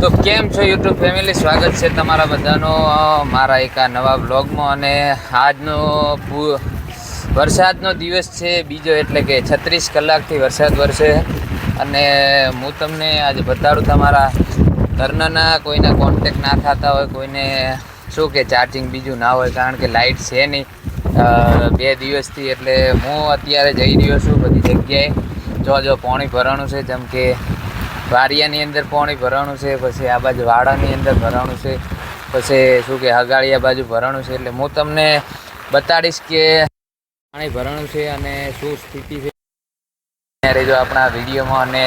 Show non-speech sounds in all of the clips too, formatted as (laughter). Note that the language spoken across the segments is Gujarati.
તો કેમ છો યુટ્યુબ ફેમિલી? સ્વાગત છે તમારા બધાનો મારા એક આ નવા બ્લોગમાં અને આજનો વરસાદનો દિવસ છે, બીજો એટલે કે છત્રીસ કલાકથી વરસાદ વરસે. અને હું તમને આજે બતાડું તમારા ઘરનાના, કોઈના કોન્ટેક ના થતા હોય, કોઈને શું કે ચાર્જિંગ બીજું ના હોય, કારણ કે લાઇટ છે નહીં. બે દિવસથી એટલે હું અત્યારે જઈ રહ્યો છું બધી જગ્યાએ. જો જો, પાણી ભરાણું છે, જેમ કે વારિયાની અંદર પાણી ભરાણું છે, પછી આ બાજુ વાડાની અંદર ભરાણું છે, પછી શું કે હગાળિયા બાજુ ભરાણું છે, એટલે હું તમને બતાડીશ કે પાણી ભરાણું છે અને શું સ્થિતિ છે. રહેજો આપણા વિડીયોમાં અને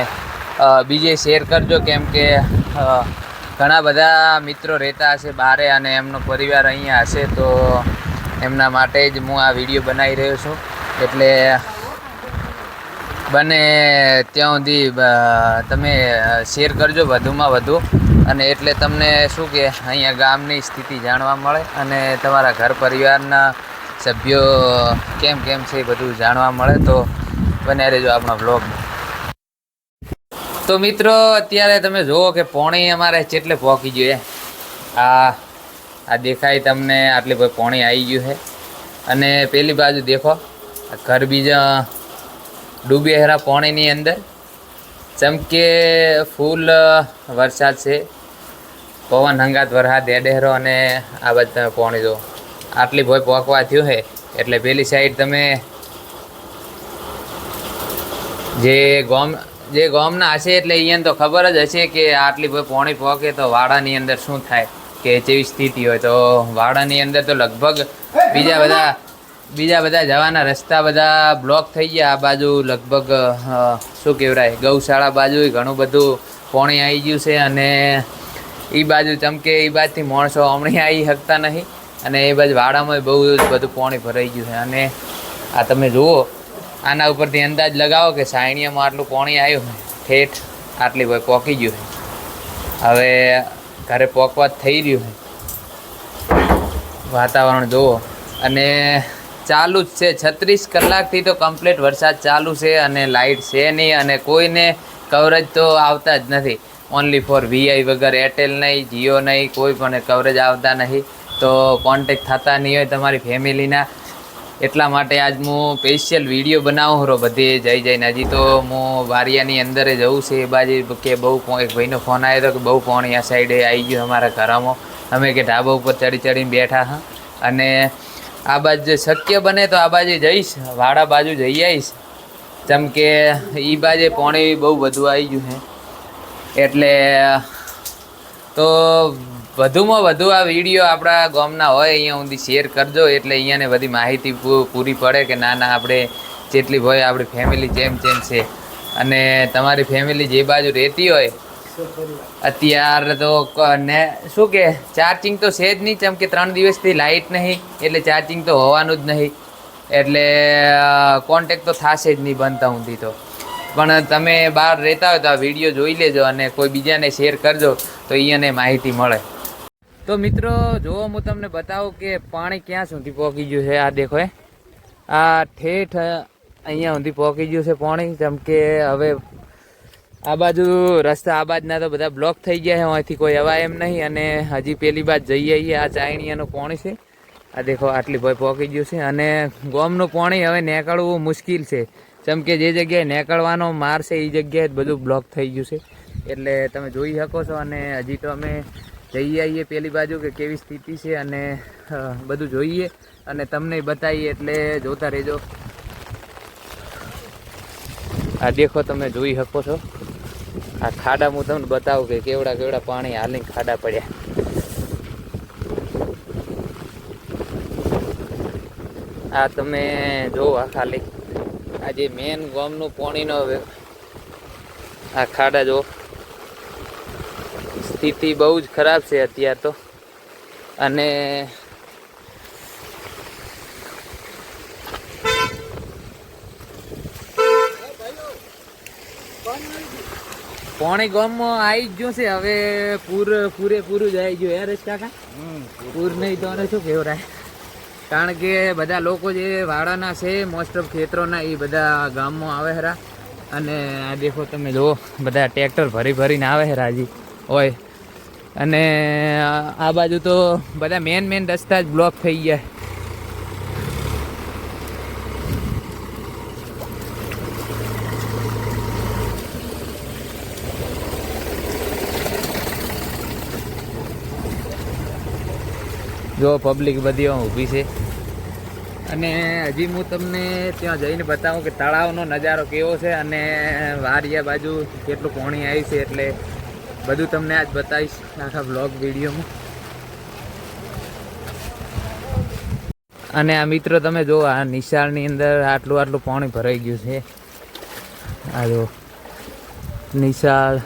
બીજે શેર કરજો, કેમ કે ઘણા બધા મિત્રો રહેતા હશે બારે અને એમનો પરિવાર અહીંયા હશે, તો એમના માટે જ હું આ વીડિયો બનાવી રહ્યો છું. એટલે બને ત્યાં સુધી તમે શેર કરજો વધુમાં વધુ. અને એટલે તમને શું કે, અહીંયા ગામની સ્થિતિ જાણવા મળે અને તમારા ઘર પરિવારના સભ્યો કેમ કેમ છે એ બધું જાણવા મળે. તો બને રહેજો આપણો બ્લોગ તો મિત્રો, અત્યારે તમે જુઓ કે પોણી અમારે ચેટલે પહોંચી છે આ આ દેખાય તમને આટલી પોણી આવી ગયું છે અને પેલી બાજુ દેખો ઘર બીજા ડૂબે હેરા પાણીની અંદર. ચમકે ફૂલ વરસાદ છે પવન હંગાત વરસાદ એડેહરો અને આ બાજુ તમે પાણી જો આટલી ભોય પોકવા થયું છે એટલે પેલી સાઈડ તમે જે ગોમ જે ગોમના હશે એટલે અહીંયા તો ખબર જ હશે કે આટલી ભોય પાણી પોકે તો વાડાની અંદર શું થાય કે જેવી સ્થિતિ હોય તો વાડાની અંદર તો લગભગ બીજા બધા બીજા બધા જવાના રસ્તા બધા બ્લોક થઈ ગયા. આ બાજુ લગભગ શું કહેવાય, ગૌશાળા બાજુ ઘણું બધું પોણી આવી ગયું છે અને એ બાજુ ચમકે એ બાજુથી માણસો હમણાં આવી શકતા નહીં અને એ બાજુ વાડામાં બહુ જ બધું પોણી ભરાઈ ગયું છે. અને આ તમે જુઓ, આના ઉપરથી અંદાજ લગાવો કે સાયણીયામાં આટલું પોણી આવ્યું ઠેઠ આટલી ભાઈ પોકી ગયું છે. હવે ઘરે પોકવા થઈ રહ્યું છે. વાતાવરણ જુઓ. અને ચાલુ જ છે. છત્રીસ કલાકથી તો કમ્પ્લીટ વરસાદ ચાલુ છે અને લાઇટ છે નહીં અને કોઈને કવરેજ તો આવતા જ નથી. ઓનલી ફોર વીઆઈ વગર એરટેલ નહીં જીઓ નહીં, કોઈ પણ કવરેજ આવતા નહીં તો કોન્ટેક થતા નહીં હોય તમારી ફેમિલીના. એટલા માટે આજ હું સ્પેશિયલ વીડિયો બનાવું હરો બધે. જઈ જઈને હજી તો હું વારિયાની અંદર જવું છે. એ બાજુ કે બહુ એક ભાઈનો ફોન આવ્યો હતો કે બહુ પાણી આ સાઈડે આવી ગયું અમારા ઘરમાં. અમે કે ઢાબા ઉપર ચડી ચડીને બેઠા હા. અને આ બાજુ શક્ય બને તો આ બાજુ જઈશ, વાડા બાજુ જઈ આવીશ. જેમ કે એ બાજે પાણી બહુ બધું આવી ગયું છે. એટલે, તો વધુમાં વધુ આ વીડિયો આપણા ગામના હોય, અહીંયા સુધી શેર કરજો. એટલે અહીંયાને બધી માહિતી પૂરી પડે કે ના ના, આપણે જેટલી હોય આપણી ફેમિલી જેમ જેમ છે. અને તમારી ફેમિલી જે બાજુ રહેતી હોય અત્યારે તો ને શું કે ચાર્જિંગ તો છે જ નહીં ચમ કે ત્રણ દિવસથી લાઇટ નહીં, એટલે ચાર્જિંગ તો હોવાનું જ નહીં. એટલે કોન્ટેક તો થશે જ નહીં બનતા ઊંધી તો. પણ તમે બહાર રહેતા હોય તો આ વીડિયો જોઈ લેજો અને કોઈ બીજાને શેર કરજો, તો અહીંયાને માહિતી મળે. તો મિત્રો જો હું તમને બતાવું કે પાણી ક્યાં સુધી પહોંચી ગયું છે. આ દેખો આ ઠેઠ અહીંયા સુધી પહોંચી ગયું છે પાણી જેમ કે હવે આ બાજુ રસ્તા આ બાજુના તો બધા બ્લોક થઈ ગયા છે, અહીંથી કોઈ અવાય એમ નહીં અને હજી પેલી બાજ જઈએ આવીએ. આ ચાયણીયાનું પાણી છે. આ દેખો, આટલી ભય પહોંચી ગયું છે અને ગોમનું પાણી હવે નીકળવું મુશ્કેલ છે. જેમ કે જે જગ્યાએ નીકળવાનો માર છે, એ જગ્યાએ બધું બ્લોક થઈ ગયું છે. એટલે તમે જોઈ શકો છો અને હજી તો અમે જઈ આવીએ પેલી બાજુ કે કેવી સ્થિતિ છે અને બધું જોઈએ અને તમને બતાવીએ એટલે જોતા રહેજો. આ દેખો, તમે જોઈ શકો છો. આ ખાડા હું તમને બતાવું કે કેવડા કેવડા પાણી હાલીને ખાડા પડ્યા. આ તમે જોવો ખાલી. આ જે મેન ગામનું પાણીનો આ ખાડા જો. સ્થિતિ બહુ જ ખરાબ છે અત્યારે તો. અને પોણી ગામમાં આવી જ ગયું છે. હવે પૂર પૂરેપૂરું જ આવી ગયું. યાર કાકા? પૂર નહીં તો શું કહેવરાય કારણ કે બધા લોકો જે વાડાના છે મોસ્ટ ઓફ ખેતરોના એ બધા ગામમાં આવે હરા. અને આ દેખો તમે જુઓ બધા ટ્રેક્ટર ભરી ભરીને આવે હે હજી. હોય અને આ બાજુ તો બધા મેન મેન રસ્તા જ બ્લોક થઈ ગયા. જો પબ્લિક બધી ઊભી છે. અને હજી હું તમને ત્યાં જઈને બતાવું કે તળાવનો નજારો કેવો છે અને વારિયા બાજુ કેટલું પાણી આવ્યું છે એટલે બધું તમને આજ બતાવીશ આખા બ્લોગ વિડીયોમાં. અને આ મિત્રો તમે જો, આ નિશાળની અંદર આટલું આટલું પાણી ભરાઈ ગયું છે. આ જો, નિશાળ.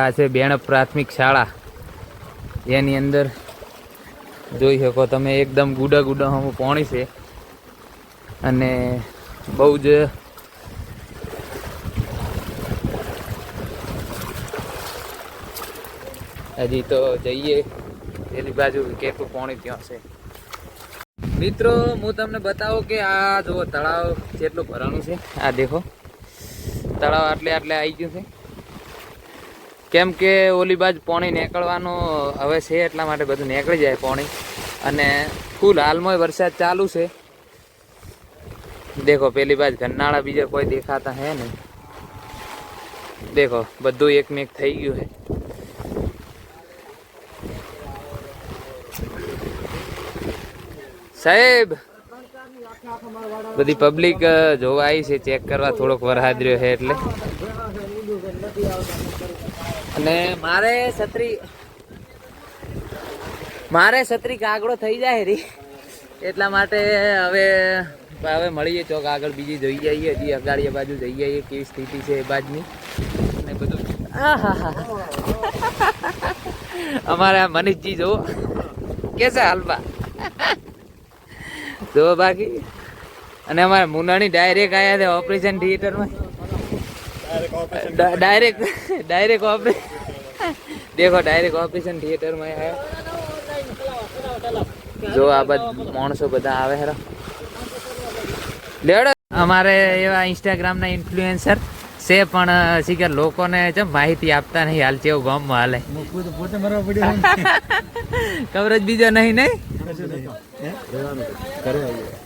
આ છે બેણ પ્રાથમિક શાળા. એની અંદર જોઈ શકો તમે એકદમ ગુડા ગુડા હમ પાણી છે. અને બહુ જ હજી તો જઈએ. એની બાજુ કેટલું પાણી ત્યાં છે. મિત્રો, હું તમને બતાવું કે આ જુઓ, તળાવ કેટલું ભરાણું છે. આ દેખો. તળાવ આટલે આટલે આવી ગયું છે. કેમ કે ઓલી બાજુ પાણી નીકળવાનું હવે છે એટલા માટે બધું નીકળી જાય પાણી. અને ફૂલ હાલમાં વરસાદ ચાલુ છે. દેખો, પેલી બાજુ ગન્નાળા બીજા કોઈ દેખાતા હે નહીં. દેખો, બધું એકમેક થઈ ગયું છે સાહેબ! બધી પબ્લિક જોવા આવી છે ચેક કરવા થોડોક વરસાદ રહ્યો છે એટલે. અને મારે છત્રી મારે છત્રી કાગડો થઈ જાય રી. એટલા માટે હવે હવે મળીએ ચોક આગળ, બીજી જોઈ જઈએ હજી અગાડી બાજુ જઈ જઈએ કેવી સ્થિતિ છે એ બાજની. અને બધું. અમારે આ મનીષજી જુઓ. કે છે હાલમાં? જો બાકી. અને અમારે મુનાણી ડાયરેક્ટ આવ્યા છે ઓપરેશન થિયેટરમાં ડાયરેક્ટ ડાયરેક્ટ ઓપરે દેખો ડાયરેક્ટ ઓપરેશન થિયેટરમાં આવ્યા જો આ બધા માણસો બધા આવે હેરો લેડો અમારે એવા ઇન્સ્ટાગ્રામના ઇન્ફ્લુએન્સર છે પણ શીખર લોકોને છે માહિતી આપતા નહીં હાલ કેવું ગામમાં હાલે. પોતે મરવા કવરેજ (laughs) બીજો નહીં નહીં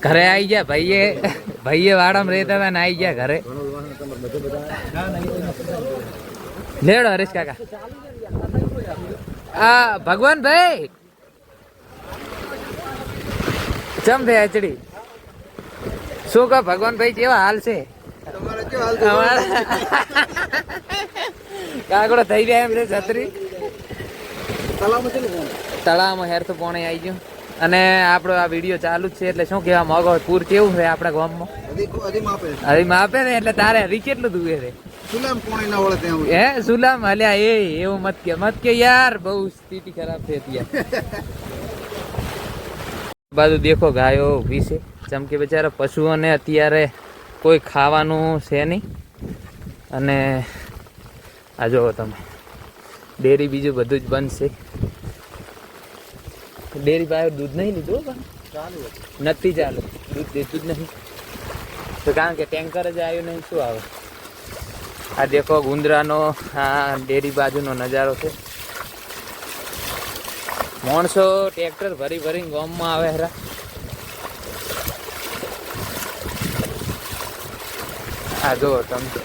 ઘરે આવી ગયા ભાઈએ ભાઈએ વાડામાં રહેતા હતા ને આવી ગયા ઘરે. લેડો હરેશ કાકા. આ ભગવાન ભાઈ. ચમ થયા એચડી શું કહો ભગવાન ભાઈ કેવા હાલ છે? કેવું કાગડો થઈ ગયા એમ છે છત્રી. તળાવમાં હેર તો પોણે આવી ગયું. અને આપણો આ વીડિયો ચાલુ જ છે એટલે શું કહેવા માંગો પૂર કેવું છે આપણા ગામમાં? હજી માપે ને એટલે તારે હરી કેટલું દુવે છે? સુલામ પોણી ના વળે ત્યાં હે સુલામ હલ્યા એ એવું મત કે મત કે યાર બહુ સ્થિતિ ખરાબ છે ત્યાં બાજુ દેખો ગાયો ઊભી છે. જેમ કે બિચારા પશુઓને અત્યારે કોઈ ખાવાનું છે નહીં. અને આ જુઓ તમે ડેરી બીજું બધું જ બંધ છે ડેરી પાસે દૂધ નહીં લીધું પણ ચાલુ નથી ચાલુ. દૂધ દેતું જ નહીં. તો કારણ કે ટેન્કર જ આવ્યું નહીં શું આવે? આ દેખો ગુંદરાનો, આ ડેરી બાજુનો નજારો છે. માણસો ટ્રેક્ટર ભરી ભરીને ગામમાં આવે હરા. આ જુઓ તમે.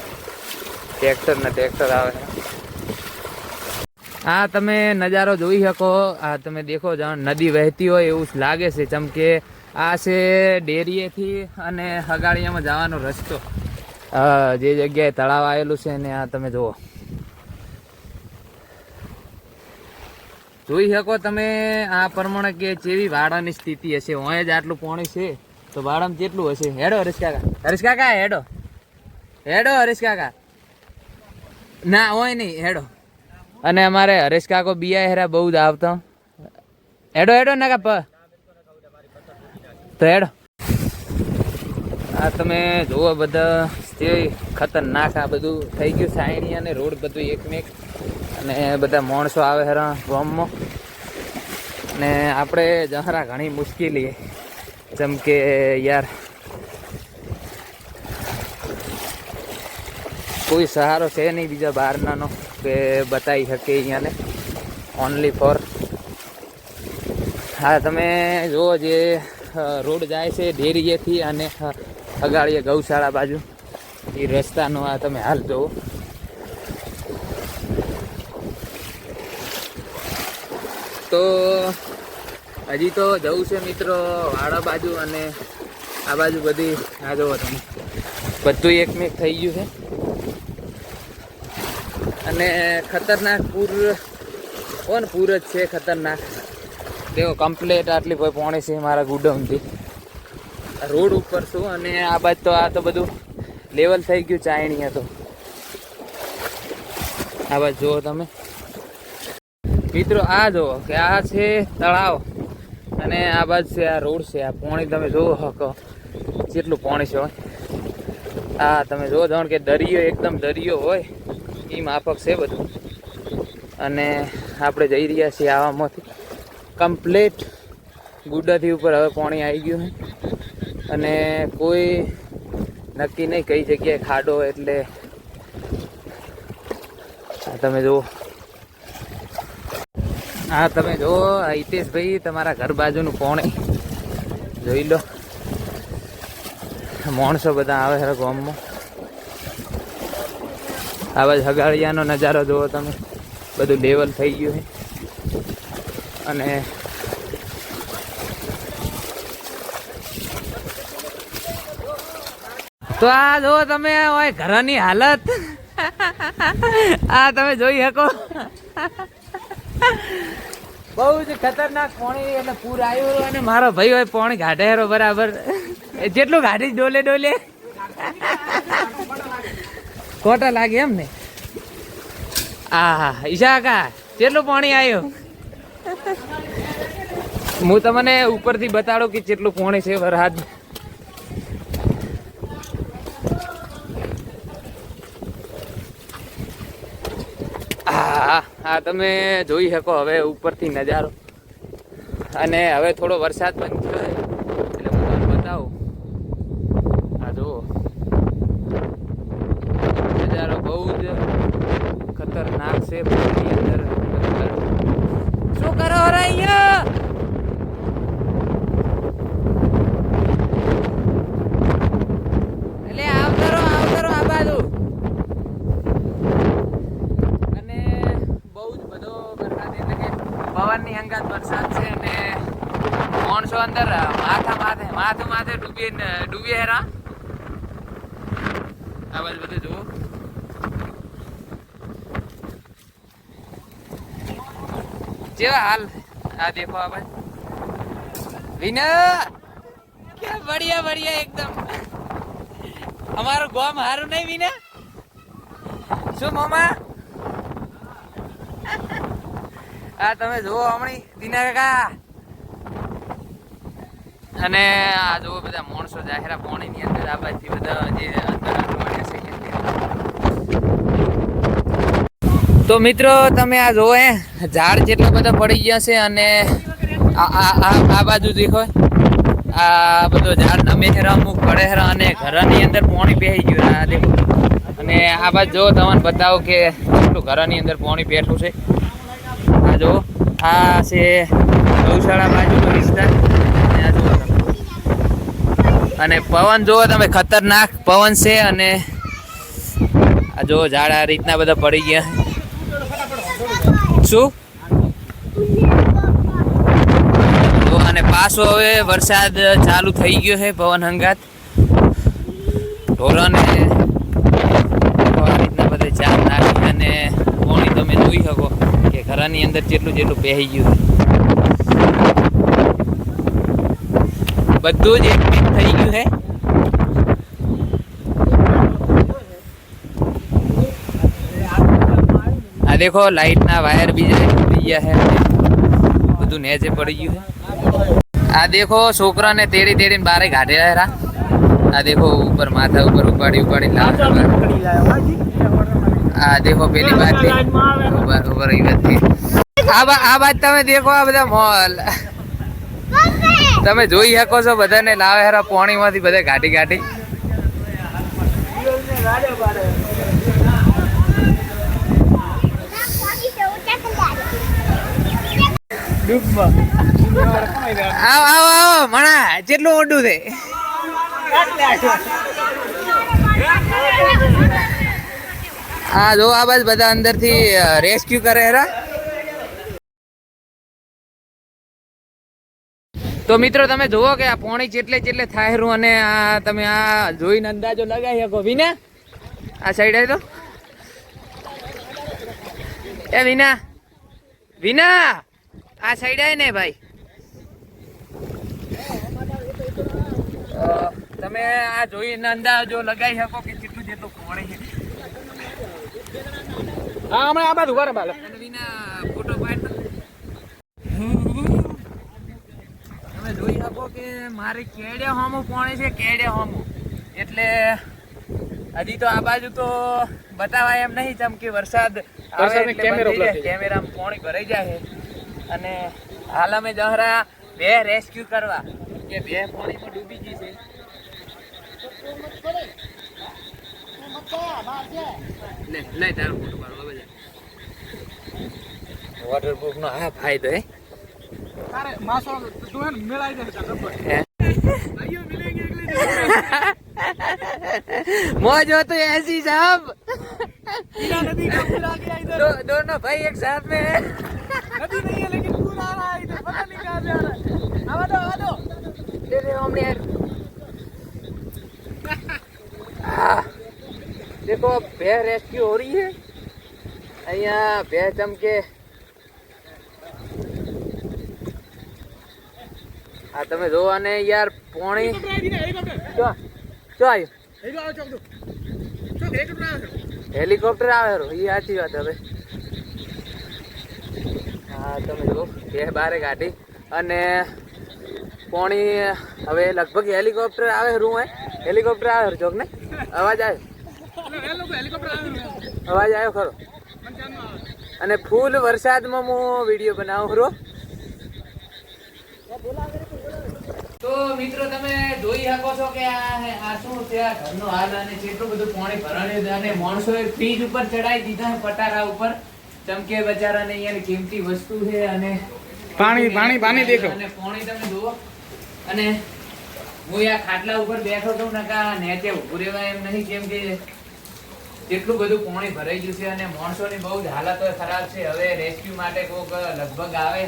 ટ્રેક્ટર ને ટ્રેક્ટર આવે. આ તમે નજારો જોઈ શકો. આ તમે દેખો જાણ, નદી વહેતી હોય એવું લાગે છે. ચમ આ છે ડેરીએથી અને હગાડિયામાં જવાનો રસ્તો. જે જગ્યાએ તળાવ આવેલું છે ને આ તમે જુઓ. જોઈ શકો તમે આ પ્રમાણે કે જેવી વાડાની સ્થિતિ હશે. હોય જ આટલું પાણી છે, તો વાડામાં કેટલું હશે. હેડો હરીશ કાકા. હરીશ કાકા, હેડો. હેડો હરીશ કાકા. ના હોય નહીં, હેડો. અને અમારે હરેશ કાકો બિયા હેરા બહુ જ આવતો. હેડો હેડો ના કાપ તો હેડો. આ તમે જુઓ બધા તે ખતરનાક આ બધું થઈ ગયું સાયણી અને રોડ બધું એકમેક. અને બધા માણસો આવે હેરા ગામમાં. અને આપણે જહરા ઘણી મુશ્કેલી જેમ કે યાર, કોઈ સહારો છે નહીં બીજા બહારનાનો કે બતાવી શકે અહીંયાને ઓનલી ફોર હા, તમે જુઓ જે રોડ જાય છે ડેરીએથી અને અગાડીએ ગૌશાળા બાજુ. એ રસ્તાનો આ તમે હાલ જુઓ તો હજી તો જવું છે મિત્રો વાડા બાજુ અને આ બાજુ બધી, આ જુઓ તમે. બધું એકમેક થઈ ગયું છે. અને ખતરનાક પૂર, કોણ પૂર જ છે ખતરનાક? તેઓ કમ્પ્લેટ આટલી કોઈ પોણી છે મારા ગુડમથી. રોડ ઉપર છું અને આ બાજુ તો આ તો બધું લેવલ થઈ ગયું ચાયણીયા તો. આ બાજુ જુઓ તમે. મિત્રો, આ જુઓ કે આ છે તળાવ અને આ બાજુ છે આ રોડ છે. આ પોણી તમે જુઓ હકો કેટલું પોણી છે હોય હા તમે જુઓ જાણ કે દરિયો, એકદમ દરિયો હોય, એ માફક છે બધું. અને આપણે જઈ રહ્યા છીએ આવામાંથી. કમ્પ્લેટ ગુડાથી ઉપર હવે પાણી આવી ગયું અને કોઈ નક્કી નહીં કઈ જગ્યાએ ખાડો એટલે આ તમે જુઓ. હા તમે જુઓ હિતેશભાઈ તમારા ઘર બાજુનું પોણે. જોઈ લો. માણસો બધા આવે છે ગામમાં. આવા જ હગાળિયાનો નજારો જુઓ તમે. બધું લેવલ થઈ ગયું છે. અને તો આ જો તમે હોય ઘરની હાલત. આ તમે જોઈ શકો. બહુ જ ખતરનાક પાણી એટલે પૂર આવ્યું અને મારો ભાઈ હોય પાણી ગાઢે હેરો બરાબર. જેટલું ઘાટી ડોલે ડોલે. ખોટા લાગે એમ ને. હા ઈશા કા કેટલું પાણી આવ્યું. હું તમને ઉપરથી બતાડું કે કેટલું પાણી છે વરસાદ હા તમે જોઈ શકો હવે ઉપરથી નજારો. અને હવે થોડો વરસાદ પણ થયો છે. એટલે હું તમને બતાવું આ જુઓ નજારો બહુ જ ખતરનાક છે પાણીની અંદર શું કરો રે અહીંયા એટલે આવતો રહો આવતો રહો આ બાજુ અને બહુ જ બધો વરસાદ એટલે કે પવનની અંગાત વરસાદ છે અને માણસો અંદર માથા માથે માથું માથે ડૂબી ડૂબી હેરા. આ બાજુ બધું જુઓ. જેવા હાલ? આ દેખો આ બાજુ. વિના ક્યાં બઢિયા બઢિયા એકદમ. અમારું ગોમ હારું નહીં વિને શું, મામા? આ તમે જુઓ હમણી દિના કાકા. અને આ જો બધા માણસો જાહેરા પાણીની અંદર આ બાજુ બધા જે. તો મિત્રો તમે આ જુઓ હે, ઝાડ જેટલા બધા પડી ગયા છે અને આ બાજુ દેખો. આ બધો ઝાડ નમે હેરા અમુક પડે હેરા અને ઘરની અંદર પાણી બેસી ગયું આ દેખો. અને આ બાજુ જો તમને બતાવો કે કેટલું ઘરની અંદર પાણી બેઠું છે. આ જો આ છે ગૌશાળા બાજુનો વિસ્તાર. અને પવન જુઓ તમે, ખતરનાક પવન છે અને આ જુઓ ઝાડ આ રીતના બધા પડી ગયા. શું? અને પાછો હવે વરસાદ ચાલુ થઈ ગયો છે, પવન હંગાત. ઢોરને રીતના બધે ચાર નાખી અને પાણી તમે જોઈ શકો કે ઘરની અંદર જેટલું જેટલું પહેરી ગયું બધું જ એકમેક થઈ ગયું છે આ દેખો, લાઈટના વાયર બીજે થઈ ગયા છે બધું નેચે પડી ગયું આ દેખો, છોકરાને તેડી તેડીને બારે કાઢ્યા હેરા આ દેખો, ઉપર માથા ઉપર ઉપાડી ઉપાડી લાવ આ દેખો, પેલી વાત ઉપર ઉપર આ બાદ તમે દેખો, આ બધા મોલ. તમે જોઈ શકો છો બધાને લાવે હેરા પોણીમાંથી બધા ઘાટી ઘાટી આવો આવો આવો, મણા, જેટલું ઓડું છે. હા, જો આ બસ બધા અંદરથી રેસ્ક્યુ કરે હેરા. તો મિત્રો તમે જુઓ કે આ પોણી જેટલે જેટલે થાય રહ્યું અને આ તમે આ જોઈને અંદાજો લગાવી શકો. વિના? આ સાઈડ આવી તો એ વિના? વિના? આ સાઈડ આવી ને ભાઈ. તમે આ જોઈને અંદાજો લગાવી શકો કે કેટલું જેટલું પોણી છે. હા હમણાં આ બાજુ બરાબર વિના ફોટો પાડ તમે જોઈ શકો કે મારે કેડે હોમો પોણે છે કેડે હોમો. એટલે હજી તો આ બાજુ તો બતાવાય એમ નહીં ચમ કે વરસાદ આવે. કેમેરામાં પોણી ભરાઈ જાય. અને હાલ અમે જહરા બે રેસ્ક્યુ કરવા કે બે પોણીમાં ડૂબી ગઈ છે. તારો ફોટો વોટરપ્રૂફ નો આ ફાયદો હે. અરે માસો તું હે ને મેળાઈ જાય છે ડબ્બો. હે? ભાઈઓ મિલેંગે અગલે दिन। મોજ હો તો ऐसी साहब हीरा नदी का पूरा आ गया इधर दो, दोनों भाई एक साथ में है नदी नहीं है लेकिन पूरा आ रहा है इधर पता नहीं कहाँ से आ रहा है आवा दो आवा दो दे दे हमने यार हाँ, देखो भैया रेस्क्यू हो रही है અહીંયા ભે ચમકે આ તમે જો અને યાર પોણી. જો જો આવ્યું હેલિકોપ્ટર આવે રો એ સાચી વાત હવે. હા તમે જો બે બારે ગાડી. અને પોણી હવે લગભગ હેલિકોપ્ટર આવે રૂ હે હેલિકોપ્ટર આવે ચોક ને અવાજ આવ્યો અવાજ આવ્યો ખરો? અને ફૂલ વરસાદમાં હું વીડિયો બનાવું રો બોલાવે. તો મિત્રો તમે જોઈ શકો છો કે આ શું છે આ ઘરનો હાલ અને કેટલું બધું પાણી ભરાણ્યું છે અને માણસોએ ફ્રીજ ઉપર ચડાવી દીધા છે પટારા ઉપર. ચમકે બચારાને અહીંયા કિંમતી વસ્તુ છે અને પાણી- પાણી- પાણી દેખો. અને પાણી તમે જુઓ. અને હું આ ખાટલા ઉપર બેઠો છું નકા નેચે ઉભું રહેવાય એમ નહીં કેમ કે કેટલું બધું પાણી ભરાઈ ગયું છે અને માણસોની બહુ જ હાલત ખરાબ છે. હવે રેસ્ક્યુ માટે કોક લગભગ આવે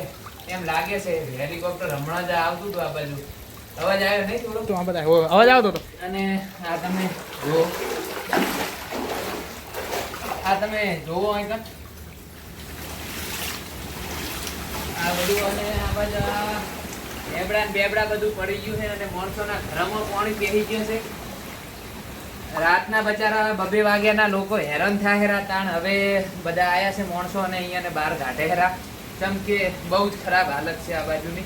એમ લાગે છે. હેલિકોપ્ટર હમણાં જ આવતું હતું આ બાજુ. અવાજ આવ્યો નહીં થોડો? તો આ બધા અવાજ આવતો હતો. અને આ તમે જો આ તમે જોવો અહીં આ બધું અને આ બાજુ બેબડા બેબડા બધું પડી ગયું છે અને માણસોના ઘરમાં પાણી બેસી ગયું છે. રાતના બચારા બબે વાગ્યાના લોકો હેરાન થયા હેરા તાણ હવે બધા આયા છે માણસો અને અહીંયા બહાર કાઢે હેરા કેમ કે બહુ જ ખરાબ હાલત છે આ બાજુની.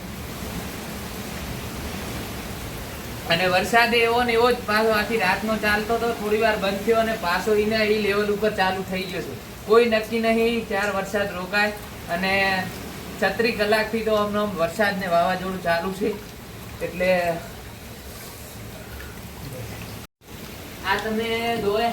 અને વરસાદ એવો ને એવો જ પાછો આખી રાતનો ચાલતો હતો થોડી વાર બંધ થયો અને પાછો એને એ લેવલ ઉપર ચાલુ થઈ ગયો છે. કોઈ નક્કી નહીં ચાર વરસાદ રોકાય અને છત્રી કલાકથી તો આમ વરસાદ ને વાવાઝોડું ચાલુ છે. એટલે આ તમે જોયે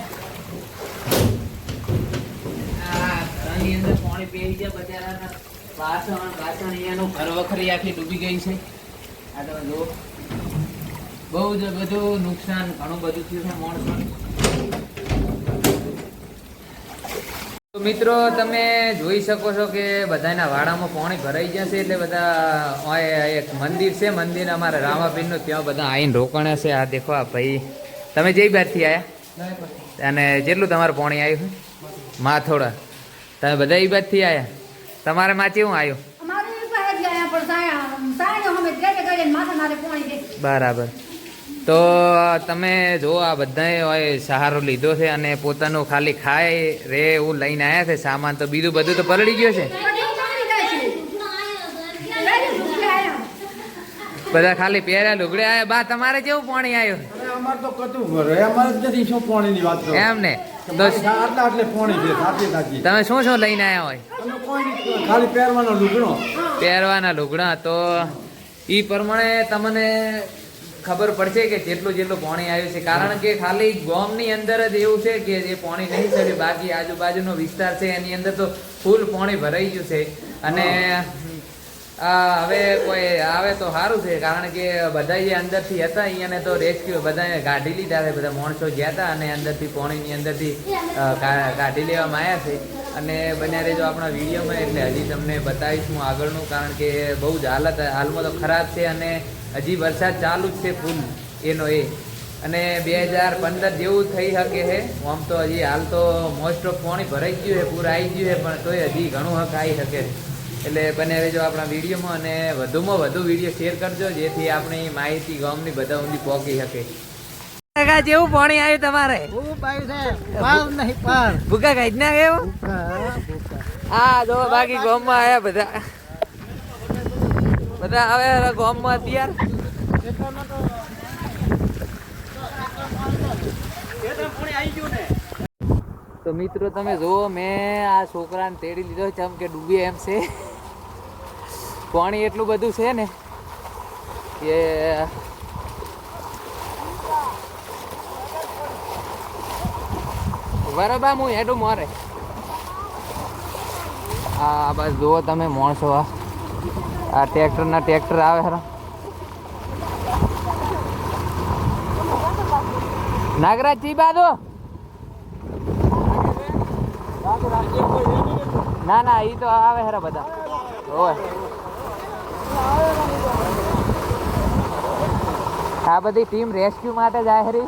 આ ઘરની અંદર પાણી પેહી ગયા બચારાના વાસણ વાસણ અહીંયાનું ઘર વખરી આખી ડૂબી ગઈ છે. આ તમે જુઓ. બહુ જ બધું નુકસાન ઘણું બધું થયું છે માણસો મિત્રો તમે જોઈ શકો છો કે બધાના વાડામાં પાણી ભરાઈ ગયા છે એટલે બધા એક મંદિર છે મંદિર અમારે રામાપીરનું ત્યાં બધા આવીને રોકાણા છે. આ દેખો આ ભાઈ. તમે જઈ બારથી આવ્યા અને જેટલું તમારું પાણી આવ્યું માથોડા. તમે બધા એ બાજથી આવ્યા તમારે માં કેવું આવ્યું બરાબર. તો તમે જો આ બધાએ હોય સહારો લીધો છે અને પોતાનું ખાલી ખાય રે એવું લઈને આવ્યા છે સામાન તો બીજું બધું તો પલળી ગયો છે. બધું ખાલી પહેર્યા લુગડે આવ્યા બા તમારે કેવું પાણી આવ્યું અમારે તો કતું ભરે. અમારે નથી શું પાણીની વાત કરો? એમ ને? તમે શું શું લઈને આવ્યા હોય? ખાલી લુગડો. પહેરવાના લુગડા તો એ પ્રમાણે તમને ખબર પડશે કે જેટલું જેટલું પાણી આવ્યું છે. કારણ કે ખાલી ગામની અંદર જ એવું છે કે જે પાણી નહીં ચડ્યું બાકી આજુબાજુનો વિસ્તાર છે એની અંદર તો ફૂલ પાણી ભરાઈ ગયું છે. અને હવે કોઈ આવે તો સારું છે, કારણ કે બધા જે અંદરથી હતા, અહીંયાને તો રેસ્ક્યુ બધાને કાઢી લીધા છે, બધા માણસો ગયા હતા અને અંદરથી પોણીની અંદરથી કાઢી લેવામાં આવ્યા છે. અને બન્યા રહેજો આપણા વિડીયોમાં, એટલે હજી તમને બતાવીશ આગળનું, કારણ કે બહુ જ હાલત, હાલમાં તો ખરાબ છે અને હજી વરસાદ ચાલુ જ છે ફૂલ, એનો એ. અને બે હજાર પંદર જેવું થઈ શકે છે, આમ તો હજી હાલ તો મોસ્ટ ઓફ પાણી ભરાઈ ગયું છે, પૂર આવી ગયું છે, પણ તોય હજી ઘણું હક આવી શકે છે. એટલે બને રહેજો આપણા વિડીયોમાં અને વધુમાં વધુ વીડિયો શેર કરજો જેથી આપણી માહિતી ગામની બધા ઊંધી પહોંચી શકે. કાકા જેવું પાણી આવ્યું તમારે? બહુ પાઈ છે. નહીં પાર ભૂકા કાઢી ના ગયો હા જો બાકી ગામમાં આવ્યા બધા. બધા આવે ગામમાં અત્યારે. તો મિત્રો તમે જુઓ મેં આ છોકરાને તેડી લીધો છે જેમ કે ડૂબી એમ છે. પાણી એટલું બધું છે ને કે બરાબર હું હેડું મારે. હા, બસ જુઓ તમે, માણસો આ આ ટ્રેક્ટરના ટ્રેક્ટર આવે ખરા નાગરાજ ચી બાદો ના ના એ તો આવે હરા બધા. ઓય. આ બધી ટીમ રેસ્ક્યુ માટે જાય હરી.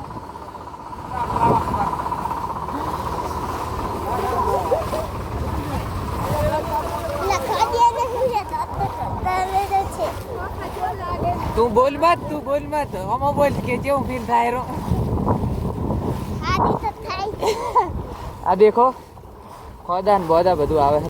તું બોલ મત તું બોલ મત. અમો બોલ કે કેવું ફીલ થાય રો. આ દેખો. ખોદા ને બોદા બધું આવે